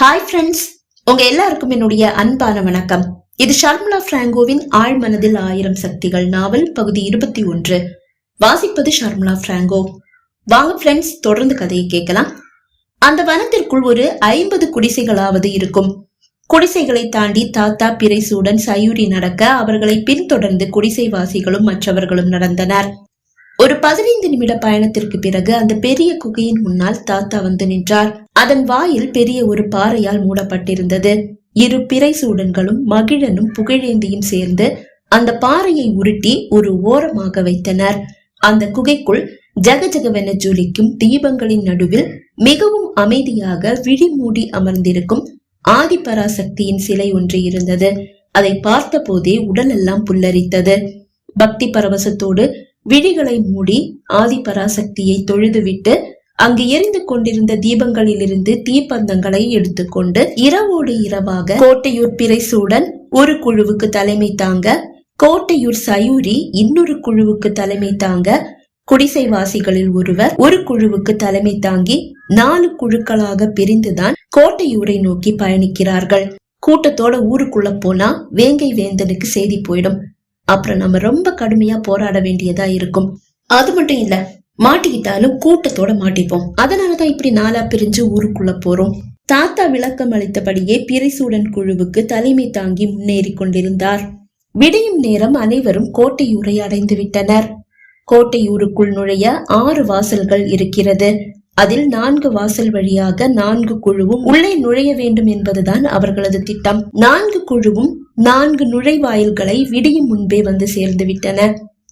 Hi friends உங்க எல்லாருக்கும் என்னுடைய அன்பான வணக்கம். இது ஷர்மிளா பிராங்கோவின் ஆழ் மனதில் ஆயிரம் சக்திகள் நாவல் பகுதி இருபத்தி ஒன்று. வாசிப்பது ஷர்மிளா பிராங்கோ. வாங்க ஃப்ரெண்ட்ஸ் தொடர்ந்து கதையை கேட்கலாம். அந்த வனத்திற்குள் ஒரு ஐம்பது குடிசைகளாவது இருக்கும். குடிசைகளை தாண்டி தாத்தா பிரைசூடன் சயூரி நடக்க அவர்களை பின்தொடர்ந்து குடிசைவாசிகளும் மற்றவர்களும் நடந்தனர். ஒரு பதினைந்து நிமிட பயணத்திற்கு பிறகு அந்த பெரிய குகையின் முன்னால் தாத்தா வந்து நின்றார். அதன் வாயில் பெரிய ஒரு பாறையால் மூடப்பட்டிருந்தது. இரு பிறை சூடன்களும் மகிழனும் புகழேந்தியும் சேர்ந்து அந்த பாறையை உருட்டி ஒரு ஓரமாக வைத்தனர். அந்த குகைக்குள் ஜகஜகவென ஜொலிக்கும் தீபங்களின் நடுவில் மிகவும் அமைதியாக விழி மூடி அமர்ந்திருக்கும் ஆதிபராசக்தியின் சிலை ஒன்று இருந்தது. அதை பார்த்த போதே உடலெல்லாம் புல்லரித்தது. பக்தி பரவசத்தோடு விழிகளை மூடி ஆதிபராசக்தியை தொழுதுவிட்டு அங்கு எரிந்து கொண்டிருந்த தீபங்களிலிருந்து தீப்பந்தங்களை எடுத்துக்கொண்டு இரவோடு இரவாக கோட்டையூர் பிறைசூடன் ஒரு குழுவுக்கு தலைமை தாங்க கோட்டையூர் சயூரி இன்னொரு குழுவுக்கு தலைமை தாங்க குடிசைவாசிகளில் ஒருவர் ஒரு குழுவுக்கு தலைமை தாங்கி நாலு குழுக்களாக பிரிந்துதான் கோட்டையூரை நோக்கி பயணிக்கிறார்கள். கூட்டத்தோட ஊருக்குள்ள போனா வேங்கை வேந்தனுக்கு செய்தி போயிடும். அப்புறம் நம்ம ரொம்ப கடுமையா போராட வேண்டியதா இருக்கும். அது மட்டும் இல்ல மாட்டிக்கிட்டாலும் கூட்டத்தோட மாட்டிப்போம். அதனாலதான் இப்படி நாளா பிரிஞ்சு ஊருக்குள்ள போறோம். தாத்தா விளக்கம் அளித்தபடியே பிரிசூடன் குழுவுக்கு தலைமை தாங்கி முன்னேறி கொண்டிருந்தார். விடையும் நேரம் அனைவரும் கோட்டையூரை அடைந்து விட்டனர் கோட்டையூருக்குள் நுழைய ஆறு வாசல்கள் இருக்கிறது. அதில் நான்கு வாசல் வழியாக நான்கு குழுவும் உள்ளே நுழைய வேண்டும் என்பதுதான் அவர்களது திட்டம். நான்கு குழுவும் நான்கு நுழைவாயில்களை விடியும் முன்பே வந்து சேர்ந்து விட்டன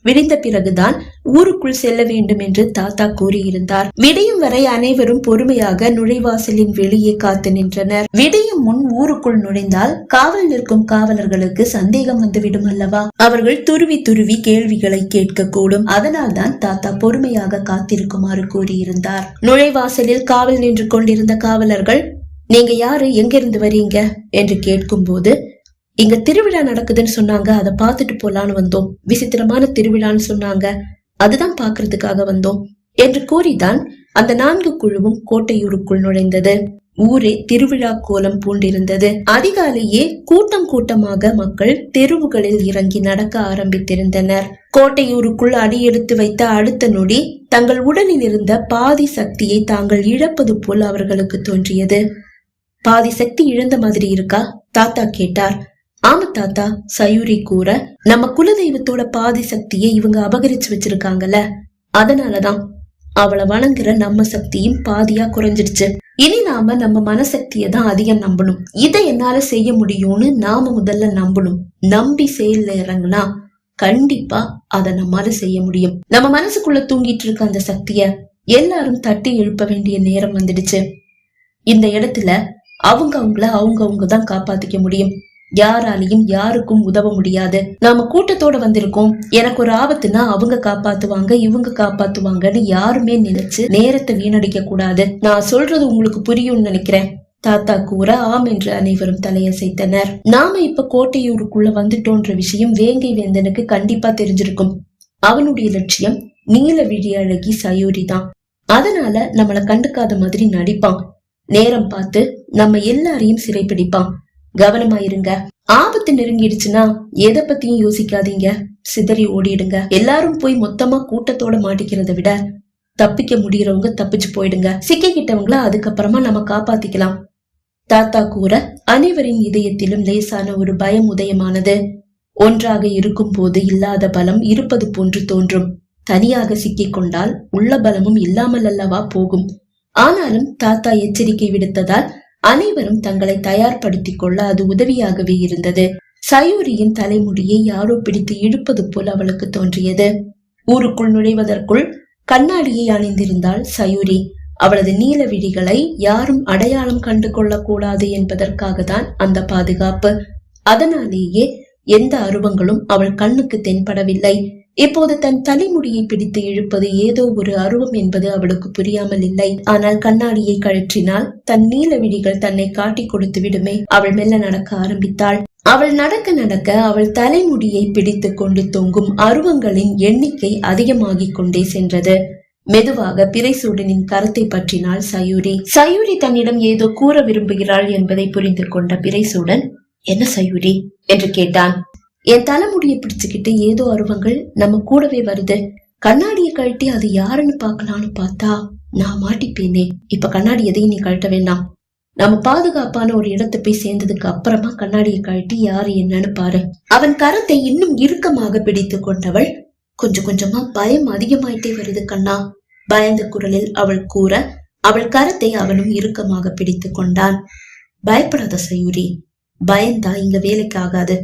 விடிந்த பிறகுதான் ஊருக்குள் செல்ல வேண்டும் என்று தாத்தா கூறியிருந்தார். விடியும் வரை அனைவரும் பொறுமையாக நுழைவாசலின் வெளியே காத்து நின்றனர். விடியும் முன் ஊருக்குள் நுழைந்தால் காவல் நிற்கும் காவலர்களுக்கு சந்தேகம் வந்துவிடும் அல்லவா? அவர்கள் துருவி துருவி கேள்விகளை கேட்கக்கூடும். அதனால்தான் தாத்தா பொறுமையாக காத்திருக்குமாறு கூறியிருந்தார். நுழைவாசலில் காவல் நின்று கொண்டிருந்த காவலர்கள் நீங்க யாரு? எங்கிருந்து வரீங்க? என்று கேட்கும் போது இங்க திருவிழா நடக்குதுன்னு சொன்னாங்க அதை பார்த்துட்டு போலான்னு வந்தோம். விசித்திரமான திருவிழான்னு சொன்னாங்க. அதுதான் பாக்குறதுக்காக வந்தோம் என்று கூறிதான் அந்த நான்கு குழுவும் கோட்டையூருக்குள் நுழைந்தது. ஊரே திருவிழா கோலம் பூண்டிருந்தது. அதிகாலையே கூட்டம் கூட்டமாக மக்கள் தெருவுகளில் இறங்கி நடக்க ஆரம்பித்திருந்தனர். கோட்டையூருக்குள் அடியெடுத்து வைத்த அடுத்த நொடி தங்கள் உடலில் இருந்த பாதி சக்தியை தாங்கள் இழப்பது போல் அவர்களுக்கு தோன்றியது. பாதி சக்தி இழந்த மாதிரி இருக்கா? தாத்தா கேட்டார். ஆமா தாத்தா சயூரி கூற நம்ம குலதெய்வத்தோட பாதி சக்தியை இவங்க அபகரிச்சு வச்சிருக்காங்கல்ல அதனாலதான் அவளை வணங்குற நம்ம சக்தியும் பாதியா குறைஞ்சிடுச்சு. இனி நாம நம்ம மனசக்தியை தான் அதிகம் நம்பணும். இதை என்னால செய்ய முடியும்னு நாம முதல்ல நம்பணும். நம்பி செயல்ல இறங்குனா கண்டிப்பா அதை நம்மால செய்ய முடியும். நம்ம மனசுக்குள்ள தூங்கிட்டு இருக்க அந்த சக்திய எல்லாரும் தட்டி எழுப்ப வேண்டிய நேரம் வந்துடுச்சு. இந்த இடத்துல அவங்க அவங்கள அவங்க அவங்க தான் காப்பாத்திக்க முடியும். யாராலையும் யாருக்கும் உதவ முடியாது. நாம கூட்டத்தோட வந்திருக்கோம். எனக்கு ஒரு ஆபத்துனா அவங்க காப்பாத்துவாங்க இவங்க காப்பாத்துவாங்கன்னு யாருமே நினைச்சு நேரத்தை வீணடிக்க கூடாது. நான் சொல்றது உங்களுக்கு புரியும்னு நினைக்கிறேன். தாத்தா கூற ஆம் என்று அனைவரும் தலையசைத்தனர். நாம இப்ப கோட்டையூருக்குள்ள வந்துட்டோன்ற விஷயம் வேங்கை வேந்தனுக்கு கண்டிப்பா தெரிஞ்சிருக்கும். அவனுடைய லட்சியம் நீல விழி அழகி சயூரி தான். அதனால நம்மள கண்டுக்காத மாதிரி நடிப்பான். நேரம் பார்த்து நம்ம எல்லாரையும் சிறைப்பிடிப்பான். கவனமா இருங்க ஆபத்து நெருங்கிடுச்சுன்னா எதை பத்தியும் யோசிக்காதீங்க. சிதறி ஓடிடுங்க. எல்லாரும் போய் மொத்தமா கூட்டத்தோட மாட்டிக்கிறத விட தப்பிக்க முடியறவங்க தப்பிச்சு போயிடுங்க. சிக்கிக்கிட்டவங்கள அதுக்கப்புறமா நம்ம காப்பாத்திக்கலாம். தாத்தா கூற அனைவரின் இதயத்திலும் லேசான ஒரு பயம் உதயமானது. ஒன்றாக இருக்கும் போது இல்லாத பலம் இருப்பது போன்று தோன்றும். தனியாக சிக்கிக் கொண்டால் உள்ள பலமும் இல்லாமல் அல்லவா போகும். ஆனாலும் தாத்தா எச்சரிக்கை விடுத்ததால் அனைவரும் தங்களை தயார்படுத்திக் கொள்ள அது உதவியாகவே இருந்தது. சயூரியின் தலைமுடியை யாரோ பிடித்து இழுப்பது போல் அவளுக்கு தோன்றியது. ஊருக்குள் நுழைவதற்குள் கண்ணாடியை அணிந்திருந்தாள் சயூரி. அவளது நீல விழிகளை யாரும் அடையாளம் கண்டு கொள்ளக்கூடாது என்பதற்காக தான் அந்த பாதுகாப்பு. அதனாலேயே எந்த அருவங்களும் அவள் கண்ணுக்கு தென்படவில்லை. இப்போது தன் தலைமுடியை பிடித்து இழுப்பது ஏதோ ஒரு அருவம் என்பது அவளுக்கு புரியாமல் இல்லை. ஆனால் கண்ணாடியை கழற்றினால் தன் நீல விழிகள் தன்னை காட்டி கொடுத்து விடுமே. அவள் மெல்ல நடக்க ஆரம்பித்தாள். அவள் நடக்க நடக்க அவள் தலைமுடியை பிடித்து கொண்டு தொங்கும் அருவங்களின் எண்ணிக்கை அதிகமாகிக் கொண்டே சென்றது. மெதுவாக பிறைசூடனின் கரத்தை பற்றினாள் சயூரி. சயூரி தன்னிடம் ஏதோ கூற விரும்புகிறாள் என்பதை புரிந்து கொண்ட பிறைசூடன் என்ன சயூரி? என்று கேட்டான். என் தலைமுடியை பிடிச்சுக்கிட்டு ஏதோ அருவங்கள் நம்ம கூடவே வருது. கண்ணாடியை கழட்டி அது யாருன்னு பார்க்கலான்னு பார்த்தா நான் மாட்டிப்பேனே. இப்ப கண்ணாடி எதையும் நீ கழட்ட வேண்டாம். நம்ம பாதுகாப்பான ஒரு இடத்தை போய் சேர்ந்ததுக்கு அப்புறமா கண்ணாடியை கழட்டி யாரு என்னன்னு பாரு. அவன் கரத்தை இன்னும் இறுக்கமாக பிடித்து கொண்டவள் கொஞ்சம் கொஞ்சமா பயம் அதிகமாயிட்டே வருது கண்ணா. பயந்த குரலில் அவள் கூற அவள் கரத்தை அவனும் இறுக்கமாக பிடித்து கொண்டான். பயப்படாத சயூரி பயந்தா இங்க வேலைக்கு ஆகாது.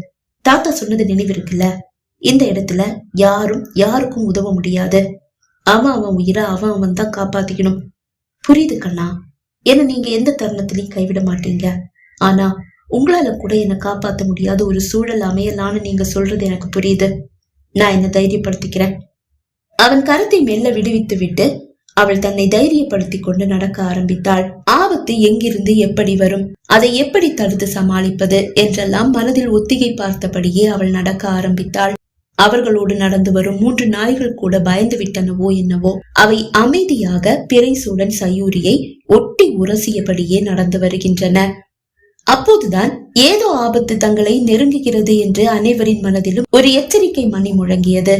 தாத்தா சொன்னது நினைவிருக்குல்ல இந்த இடத்துல யாரும் யாருக்கும் உதவ முடியாது. அவன் அவன் உயிரை அவன் அவன் தான் காப்பாத்திக்கணும். புரியுது கண்ணா? என்ன நீங்க எந்த தருணத்திலையும் கைவிட மாட்டீங்க. ஆனா உங்களால கூட என்ன காப்பாத்த முடியாத ஒரு சூழல் அமையலான்னு நீங்க சொல்றது எனக்கு புரியுது. நான் என்ன தைரியப்படுத்திக்கிறேன். அவன் கரத்தை மெல்ல விடுவித்து விட்டு அவள் தன்னை தைரியப்படுத்தி கொண்டு நடக்க ஆரம்பித்தாள். ஆபத்து எங்கிருந்து எப்படி வரும்? அதை எப்படி தடுத்து சமாளிப்பது? என்றெல்லாம் மனதில் ஒத்திகை பார்த்தபடியே அவள் நடக்க ஆரம்பித்தாள். அவர்களோடு நடந்து வரும் மூன்று நாய்கள் கூட பயந்து விட்டனவோ என்னவோ அவை அமைதியாக பிறைசூடன் சயூரியை ஒட்டி உரசியபடியே நடந்து வருகின்றன. அப்போதுதான் ஏதோ ஆபத்து தங்களை நெருங்குகிறது என்று அனைவரின் மனதிலும் ஒரு எச்சரிக்கை மணி முழங்கியது.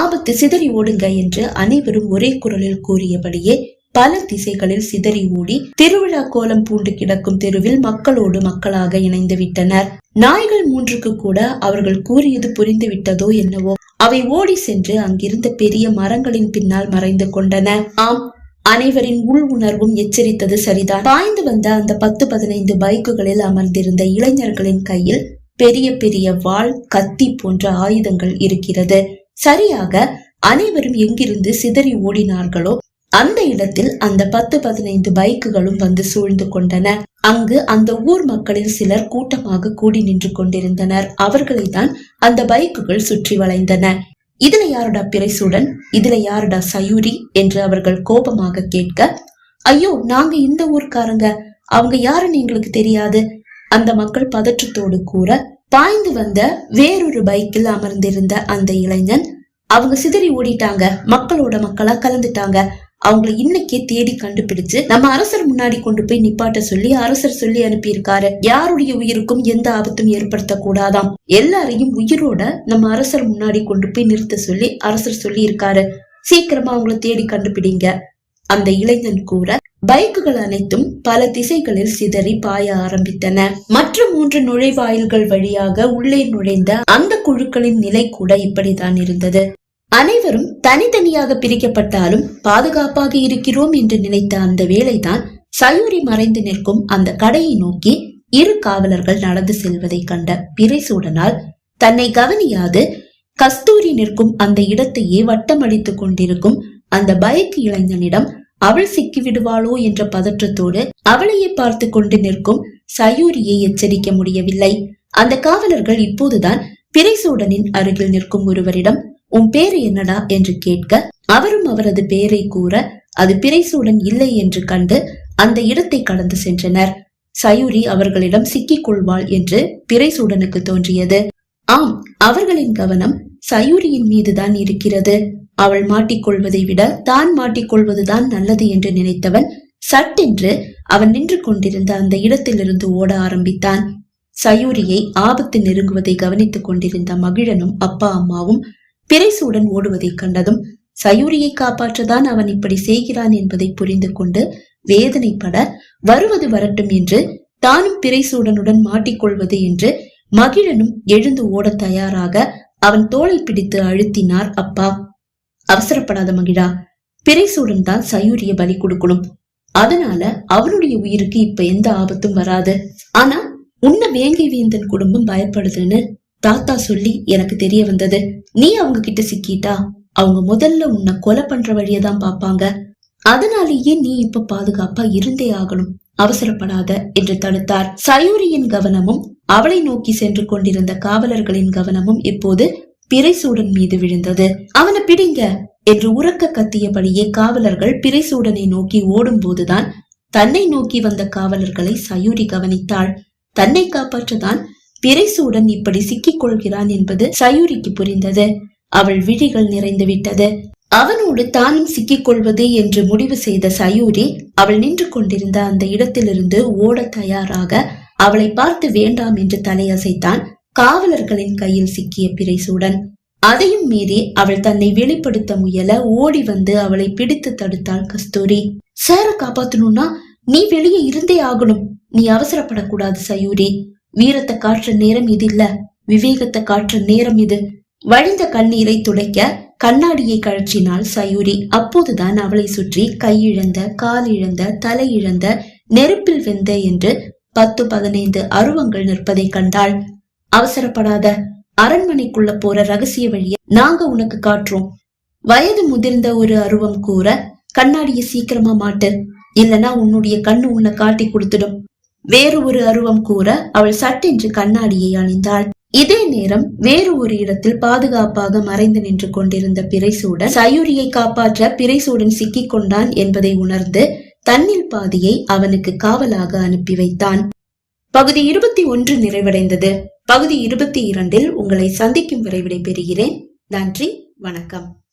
ஆபத்து சிதறி ஓடுங்க என்று அனைவரும் ஒரே குரலில் கூறியபடியே பல திசைகளில் சிதறி ஓடி திருவிழா கோலம் பூண்டு கிடக்கும் தெருவில் மக்களோடு மக்களாக இணைந்து விட்டனர். நாய்கள் மூன்றுக்கு கூட அவர்கள் கூறியது புரிந்து விட்டதோ என்னவோ அவை ஓடி சென்று அங்கிருந்த பெரிய மரங்களின் பின்னால் மறைந்து கொண்டன. ஆம் அனைவரின் உள் உணர்வும் எச்சரித்தது சரிதான். பாய்ந்து வந்த அந்த பத்து பதினைந்து பைக்குகளில் அமர்ந்திருந்த இளைஞர்களின் கையில் பெரிய பெரிய வாள் கத்தி போன்ற ஆயுதங்கள் இருக்கிறது. சரியாக அனைவரும் எங்கிருந்து சிதறி ஓடினார்களோ அந்த இடத்தில் அந்த பத்து பதினைந்து பைக்குகளும் வந்து சூழ்ந்து கொண்டன. அங்கு அந்த ஊர் மக்களில் சிலர் கூட்டமாக கூடி நின்று கொண்டிருந்தனர். அவர்களை தான் அந்த பைக்குகள் சுற்றி வளைந்தன. இதுல யாருடா பிறைசூடன்? இதுல யாருடா சயூரி? என்று அவர்கள் கோபமாக கேட்க ஐயோ நாங்க இந்த ஊர்க்காரங்க. அவங்க யாருன்னு எங்களுக்கு தெரியாது. அந்த மக்கள் பதற்றத்தோடு கூற பாய்ந்து வந்த வேறொரு பைக்கில் அமர்ந்திருந்த அந்த இளைஞன் அவங்க சிதறி ஓடிட்டாங்க. மக்களோட மக்களா கலந்துட்டாங்க. அவங்கள இன்னைக்கே தேடி கண்டுபிடிச்சு நம்ம அரசர் முன்னாடி கொண்டு போய் நிப்பாட்ட சொல்லி அரசர் சொல்லி அனுப்பியிருக்காரு. யாருடைய உயிருக்கும் எந்த ஆபத்தும் ஏற்படுத்த கூடாதாம் எல்லாரையும் உயிரோட நம்ம அரசர் முன்னாடி கொண்டு போய் நிறுத்த சொல்லி அரசர் சொல்லி இருக்காரு சீக்கிரமா அவங்கள தேடி கண்டுபிடிங்க. அந்த இளைஞன் கூற பைக்குகள் அனைத்தும் பல திசைகளில் சிதறி பாய ஆரம்பித்தன. மற்ற மூன்று நுழைவாயில்கள் வழியாக உள்ளே நுழைந்த அந்த குழுக்களின் நிலை கூட இப்படித்தான் இருந்தது. அனைவரும் தனித்தனியாக பிரிக்கப்பட்டாலும் பாதுகாப்பாக இருக்கிறோம் என்று நினைத்த அந்த வேளைதான் சயூரி மறைந்து நிற்கும் அந்த கடையை நோக்கி இரு காவலர்கள் நடந்து செல்வதை கண்ட பிறைசூடனால் தன்னை கவனியாது கஸ்தூரி நிற்கும் அந்த இடத்தையே வட்டமடித்துக் கொண்டிருக்கும் அந்த பைக் இளைஞனிடம் அவள் சிக்கி விடுவாளோ என்ற பதற்றத்தோடு அவளையே பார்த்து கொண்டு நிற்கும் சயூரியை எச்சரிக்க முடியவில்லை. அந்த காவலர்கள் இப்போதுதான் பிறைசூடனின் அருகில் நிற்கும் ஒருவரிடம் உன் பேரு என்னடா? என்று கேட்க அவரும் அவரது பெயரை கூற அது பிறைசூடன் இல்லை என்று கண்டு அந்த இடத்தை கடந்து சென்றனர். சயூரி அவர்களிடம் சிக்கிக் கொள்வாள் என்று பிறைசூடனுக்கு தோன்றியது. ஆம் அவர்களின் கவனம் சயூரியின் மீதுதான் இருக்கிறது. அவள் மாட்டிக்கொள்வதை விட தான் மாட்டிக்கொள்வதுதான் நல்லது என்று நினைத்தவன் சட்டென்று அவன் நின்று கொண்டிருந்த அந்த இடத்திலிருந்து ஓட ஆரம்பித்தான். சயூரியை ஆபத்து நெருங்குவதை கவனித்துக் கொண்டிருந்த மகிழனும் அப்பா அம்மாவும் பிறைசூடன் ஓடுவதை கண்டதும் சயூரியை காப்பாற்றதான் அவன் இப்படி செய்கிறான் என்பதை புரிந்து கொண்டு வேதனைப்பட வருவது வரட்டும் என்று தானும் பிரைசூடனுடன் மாட்டிக்கொள்வது என்று மகிழனும் எழுந்து ஓட தயாராக அவன் தோலை பிடித்து அழுத்தினார் அப்பா. அவசரப்படாத மகிழா. பிறைசூடன் தான் சயூரிய பலி கொடுக்கணும். அதனால அவனுடைய உயிருக்கு இப்ப எந்த ஆபத்தும் வராது. ஆனா உன்ன வேங்கை வேந்தன் குடும்பம் பயப்படுதுன்னு தாத்தா சொல்லி எனக்கு தெரிய வந்தது. நீ அவங்க கிட்ட சிக்கிட்டா அவங்க முதல்ல உன்னை கொலை பண்ற வழியதான் பாப்பாங்க அதனாலேயே நீ இப்ப பாதுகாப்பா இருந்தே ஆகணும். அவசரப்படாத என்று தடுத்தார். சயூரியின் கவனமும் அவளை நோக்கி சென்று கொண்டிருந்த காவலர்களின் கவனமும் இப்போது பிறைசூடன் மீது விழுந்தது. அவனை பிடிங்க என்று உறக்க கத்தியபடியே காவலர்கள் பிறைசூடனை நோக்கி ஓடும் போதுதான் தன்னை நோக்கி வந்த காவலர்களை சயூரி கவனித்தாள். தன்னை காப்பாற்றதான் பிறைசூடன் இப்படி சிக்கிக் கொள்கிறான் என்பது சயூரிக்கு புரிந்தது. அவள் விழிகள் நிறைந்து விட்டது. அவனோடு தானும் சிக்கிக் கொள்வது என்று முடிவு செய்த சயூரி அவள் நின்று கொண்டிருந்த அந்த இடத்திலிருந்து ஓட தயாராக அவளை பார்த்து வேண்டாம் என்று தலையசைத்தான். காவலர்களின் கையில் சிக்கிய பிறைசூடன் அதையும் மீறி அவள் தன்னை வெளிப்படுத்த முயல ஓடி வந்து அவளை பிடித்து தடுத்தாள் கஸ்தூரி. சார காப்பாத்தணும்னா நீ வெளியே இருந்தே ஆகணும். நீ அவசரப்படக்கூடாது சயூரி. வீரத்தை காற்ற நேரம் இது இல்ல. விவேகத்தை காற்ற நேரம் இது. வழிந்த கண்ணீரை துடைக்க கண்ணாடியை கழற்றினாள் சயூரி. அப்போதுதான் அவளை சுற்றி கையிழந்த கால் இழந்த தலை இழந்த நெருப்பில் வெந்த என்று பத்து பதினைந்து அருவங்கள் நிற்பதை கண்டாள். அவசரப்படாத அரண்மனைக்குள்ள போற ரகசிய வழிய நாங்க உனக்கு காட்டுறோம். வயது முதிர்ந்த ஒரு அருவம் கூற கண்ணாடிய சீக்கிரமா மாட்டு. இல்லனா உன்னுடைய கண்ணு உன்னை காட்டி கொடுத்துடும். வேறு ஒரு அருவம் கூற அவள் சட்டென்று கண்ணாடியை அணிந்தாள். இதே நேரம் வேறு ஒரு இடத்தில் பாதுகாப்பாக மறைந்து நின்று கொண்டிருந்த பிறைசூடன் சயூரியை காப்பாற்ற பிறைசூடன் சிக்கிக் கொண்டான் என்பதை உணர்ந்து தன்னில் பாதியை அவனுக்கு காவலாக அனுப்பி வைத்தான். பகுதி இருபத்தி ஒன்று நிறைவடைந்தது. பகுதி இருபத்தி இரண்டில் உங்களை சந்திக்கும் வரை விடைபெறுகிறேன். நன்றி வணக்கம்.